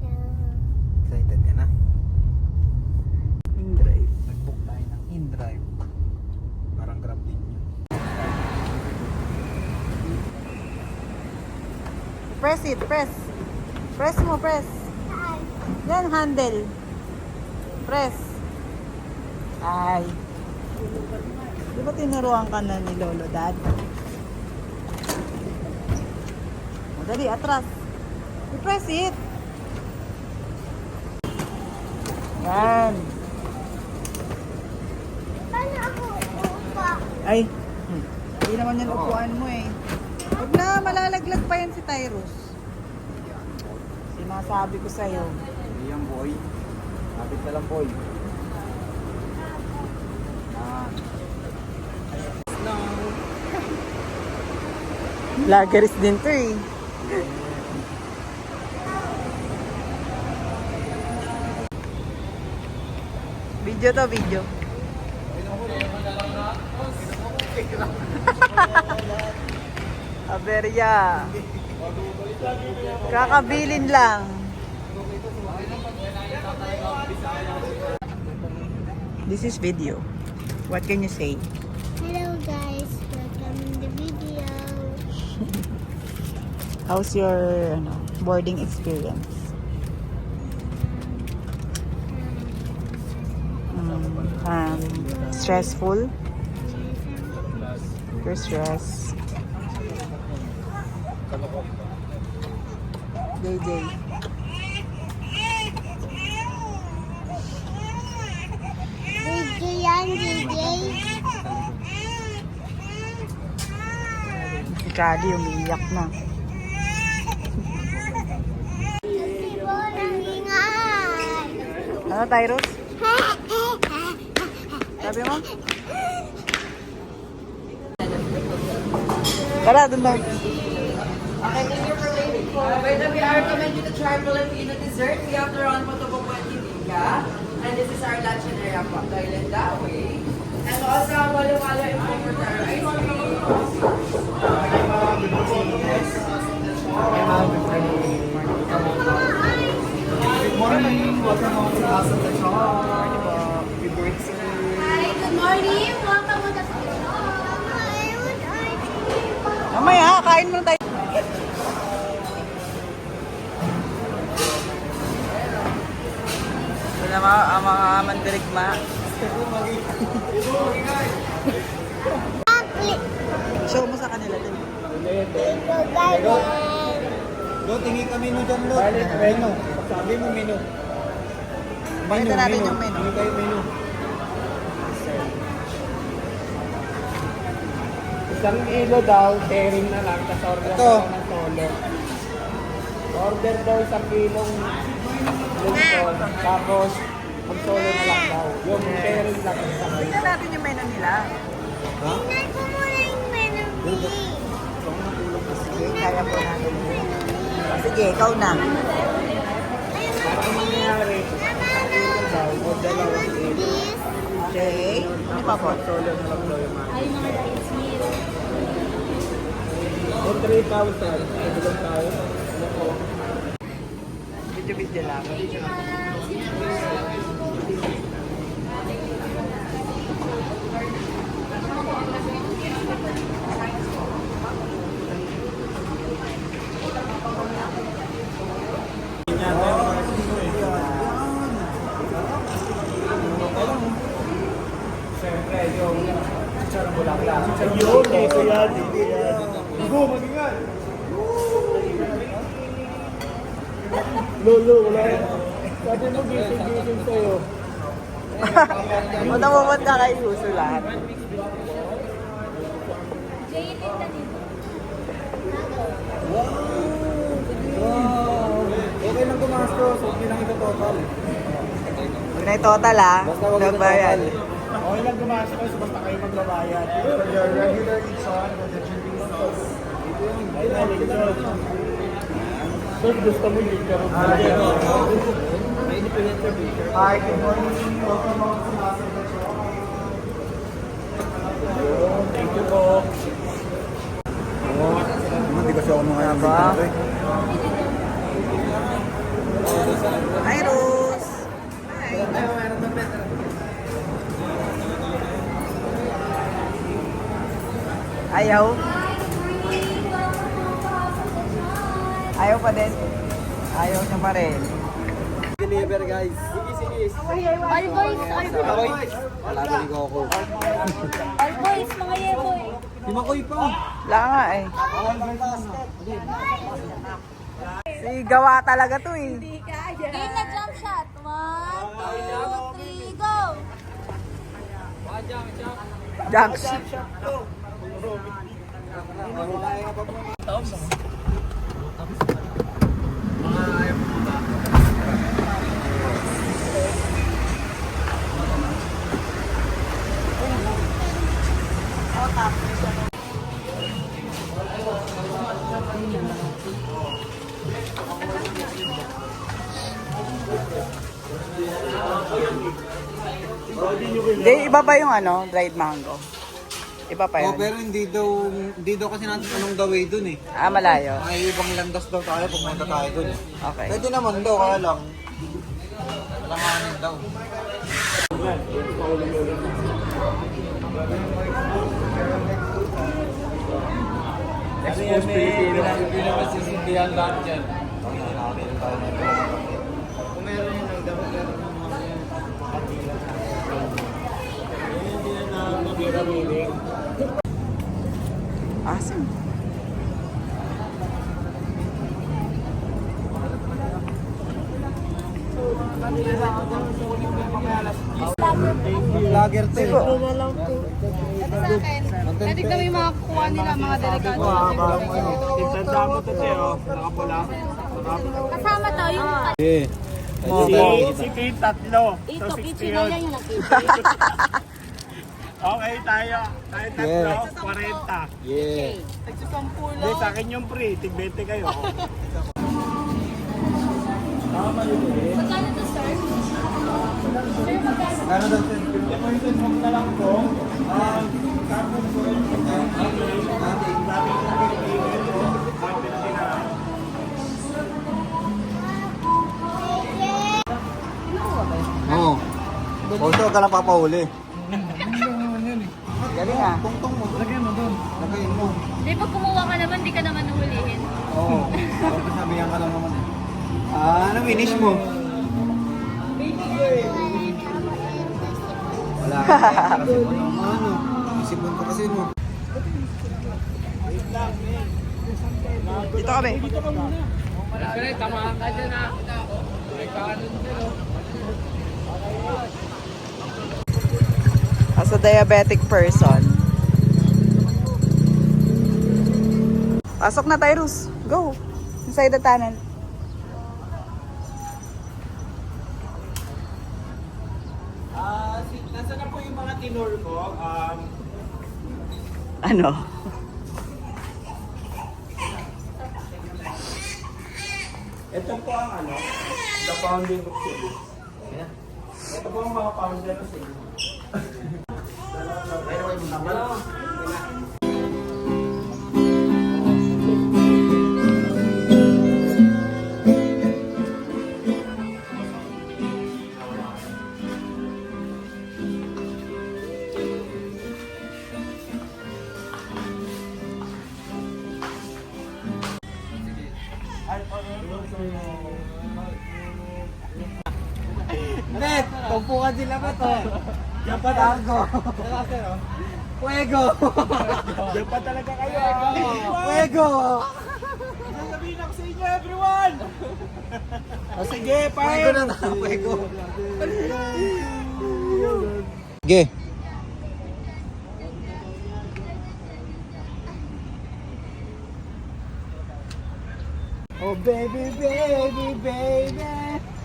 Yeah. Excited ka na? InDrive. Nag-book tayo ng in-drive. Parang grab din yun. Press it, press. Press mo, press. Yan, handle. Press. Ay. Di ba tinuruan ka na ni Lolo Dad? O, dali, atras. I-press it. Yan. Paano ako upa? Ay. Hmm. Hindi naman yan upuan mo eh. Huwag na, malalaglag pa yan si Tyrus. Sinasabi ko sa'yo. Hindi yan boy. Kapit na lang boy. Ah. Vloggers din to eh. Video to, video. Aberya. Kakabilin lang. This is video. What can you say? Hello guys, welcome in the video. How's your ano, boarding experience? Um, stressful? You're stressed. JJ. Video yan. Si Kali umiiyak na. Ano, Tyrus? Sabi mo? Tara, dun daw. Okay, thank you for waiting for. By the way, I recommend you to try Filipino dessert. We have the round Potobo Puentinga. And this is our luncheon area po. Toilet that way. And also, walo-walo our ice cream. Good morning! Welcome home to House Lo, tingin ka menu dyan, Lo. Menu. Sabi mo menu. Pakita natin yung menu. Tingin kayo menu. Isang kilo daw, sharing na lang, tapos order Ito. ng solo. Order daw isang kilong lungsod, tapos mag-solo na lang daw. Yung sharing lang sa Tingnan natin yung menu nila. Ha? Tingnan ko muna yung menu kaya po natin. Sige, ikaw na. Dalawang. This. Okay. Ano pa po? Ay, mga rice meal. O 3,000, ibigay tayo. Lang. Siyempre, bulaklak. Yun, ito yan, ito yan. Go, magingan! Lolo, wala yan. Sabi mo, gising-gising sa'yo. Matawawad ka kay Yuso lahat. Wow! Okay lang gumastos. Huwag niyo lang ito total. Huwag na yung total ah. Basta wag ito Nagbayad. total. Okay lang gumastos, basta kayo magbabayad. For your regular each one, for the chili sauce. Ay, naligod. Sir, gusto mo yung karoon. May independent surveyor. Hi, good morning. Welcome home to House of the Chong. Thank you po. Oo. Hindi kasi ako mga Aba. Ayaw? Ayaw pa din? Ayaw niya pa rin. Deliver guys. All boys, all boys. Wala ko ni Coco. All boys, mga yeboy. Di makoy pa. Wala nga eh. Si gawa talaga to eh. Game na jump shot. One, two, three, go! Junction. Hindi, iba pa yung ano, dried mango. Iba pa Oh, yun. pero hindi daw, hindi daw kasi natin anong the way dun eh. Ah, malayo. May ibang landas daw tayo pumunta tayo dun eh. Okay. Pwede naman daw, kaya lang. Langanin daw. Expose Pilipino. Hindi naman sisindihan lahat yan. Kung meron yun, ang dapat meron ng mga yan. Asim. Vlogger to eh. Pwede kami makakuha nila mga delegado. Tintanda mo to, Teo. Nakapula. Kasama to, yung Eh. Si, si Kate, tatlo. ito, So, 60 pichi yun. na yan yung nakita. Okay, tayo. Tayo tatlo, 40. Yeah. Hindi, sa akin yung free. Tig-20 kayo. Magkano to, sir? Sir, magkano? Ano daw sir? Deposit mo na lang po. Um, tapos po, Oo. Oh. so, ka na papahuli. Galing ah. Tungtong mo. Lagyan mo dun. Lagyan mo. Di pag kumuha ka naman, di ka naman nahulihin. Oo. Oh. Sabihan ka lang naman eh. Ah, ano finish mo? Wala ka. Kasi mo naman ano. Isipon ko kasi no. Dito kami. As a diabetic person. Pasok na tayo, Rus. Go. Inside the tunnel. Ah, si, nasa na po yung mga tinor ko? Um, Ano? ito po ang ano, the founding of Cebu. Ito po ang mga founder of Cebu. Net! Tumpukan sila ba to? Yan pa tago. Fuego! Diyan pa talaga kayo. Fuego! Sasabihin ako sa inyo, everyone! O sige, Fuego na na. Fuego. Sige. Oh baby, baby, baby,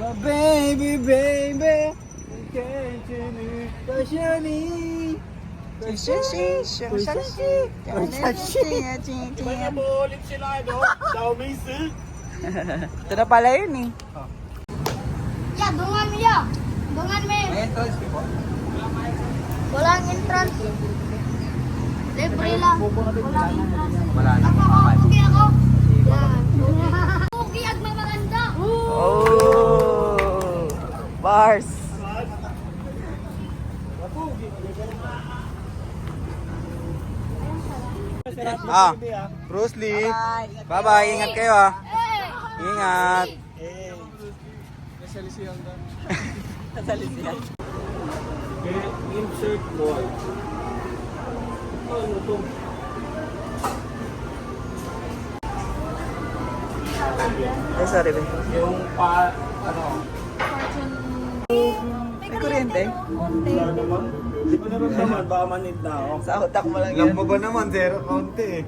my baby, baby, can't you leave Nabuulit sila, ano? May silk. Ito na pala yun eh. Ya, dungan mo ya. Dungan mo. May entrance po? Walang entrance. Libre lang. Walang entrance. Wala na. Ako, ako, pugi ako. Yan. Pugi at maganda. Oh! Bars. Ah, Bruce Lee. Bye. Bye-bye. Ingat kayo ah. Ingat. Nasali siya. Eh, insert mo. Ano to? Ay, sorry, be. Yung pa, ano, May kuryente. wala naman. Di ko naramdaman, baka manid na ako. Sa utak mo lang yan. mo ba naman, zero konti eh.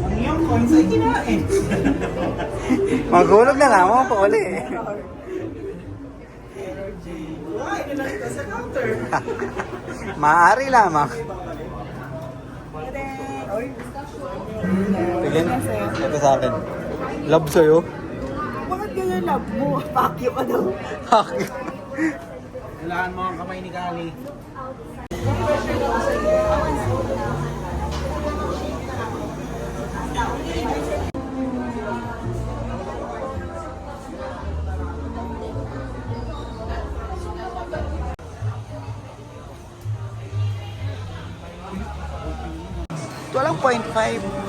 Ang iyong coins ay kinain. Magulog na lang mo pa uli. Why? Pinakita sa counter. Maaari lamang. Tigin. Ito sa akin. Love sa'yo. Bakit ganyan love mo? Pakyo ka daw. Kailangan mo ang kamay ni Kali. Walang 0.5.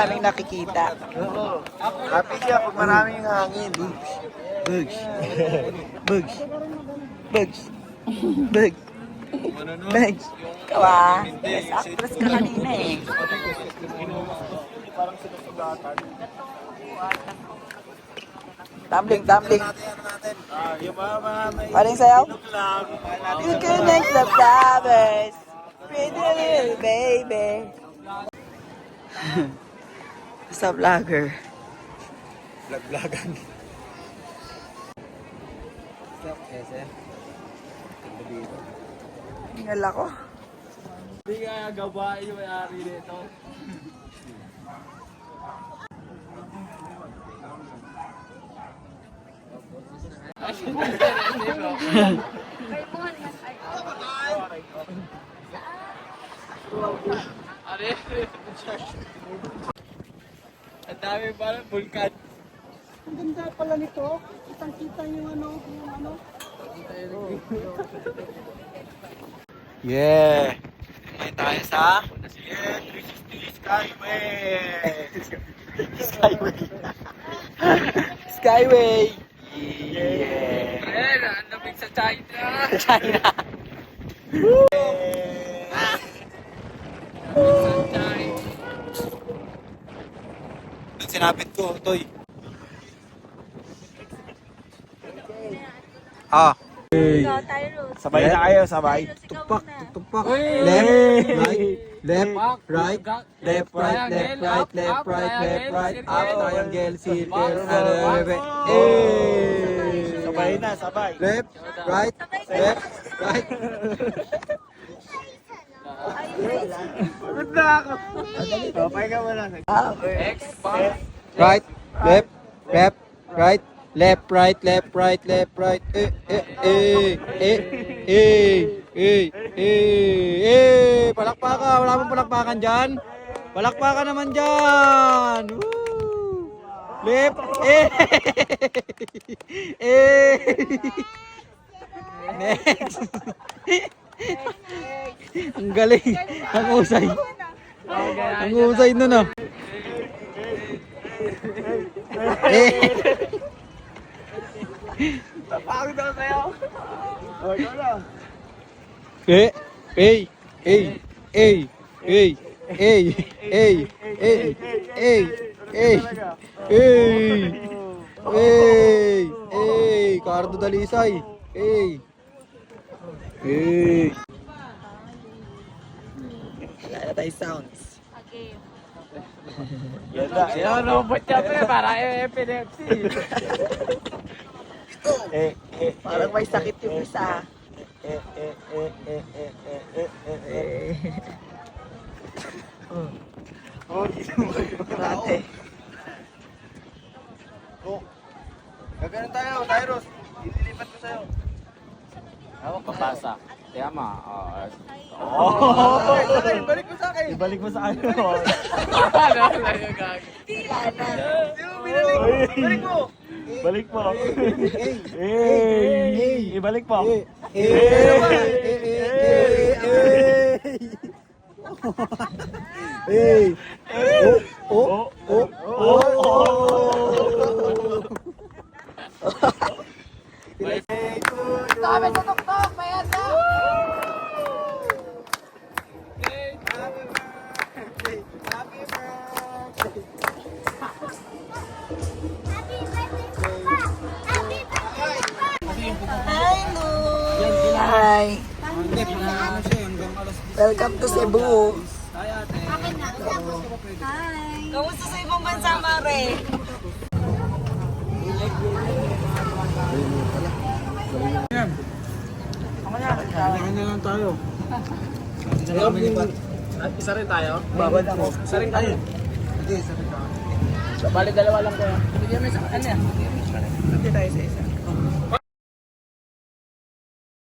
maraming nakikita. Happy siya pag maraming hangin. Bugs. Bugs. Bugs. Bugs. Bugs. Ikaw ah. Yes, actress ka kanina eh. Tumbling, tumbling. Ah, yung mga mga may Paring sayaw? lang. You connect the flowers. Pretty little baby. sa vlogger. Vlog-vlogan. Stop, Kese. Eh. Tingal ako. Hindi kaya gabain yung may-ari nito. Are dami parang vulkan. Ang ganda pala nito. Kitang-kita yung ano, yung ano. Yeah. Ngayon tayo sa yeah, 360 Skyway. Skyway. Skyway. Yeah. Eh, ang lamig sa China. China. Ang sinapit ko, Toy. Ah. Sabay na kayo, sabay. Tukpak, tukpak. Left, right, left, right, left, right, left, right, left, right, left, right, up, triangle, circle, ano. Sabay na, sabay. Left, right, left, right. Good na ako. Sabay ka muna. Right, left, left, right, left, right, left, right, left, right. Eh, eh, eh, eh, eh, eh, eh, eh. Palakpakan, wala mong palakpakan dyan. Palakpakan naman dyan. Woo! Left, eh, eh. Next. Ang galing. Ang usay. Ang usay nun ah. Eh. Tapagod ako sa'yo. Eh, eh, eh, eh, eh, eh, eh, eh, eh, eh, eh, eh, eh, Cardo Dalisay, eh, eh. Wala na tayo sounds. Ganda. Sinanubot niya pa para epilepsy. eh, eh, Parang may sakit yung isa. eh, eh, eh, eh, eh, eh, eh, eh, eh. Oh, Dati. Oh. Gaganon tayo, Tyros. Ililipat ko sa'yo. Hawak ko. Papasak. Tama. Oo. Oh, oh! oh. Ibalik mo sa akin. Ibalik mo sa akin. Ano? Layo gag. Tila na. Sino binalik? Balik mo. Balik mo. Hey. Ibalik mo. Hey. Hey. Hey. Oh. Oh. oh! Hi! Welcome to Cebu. Kamusta sa ibang bansa, Mare? Isa rin tayo? Babad ako. Isa rin tayo. Hindi, isa rin tayo. Bali, dalawa lang ko. Bigyan mo isa. Ano yan? Hindi tayo sa isa.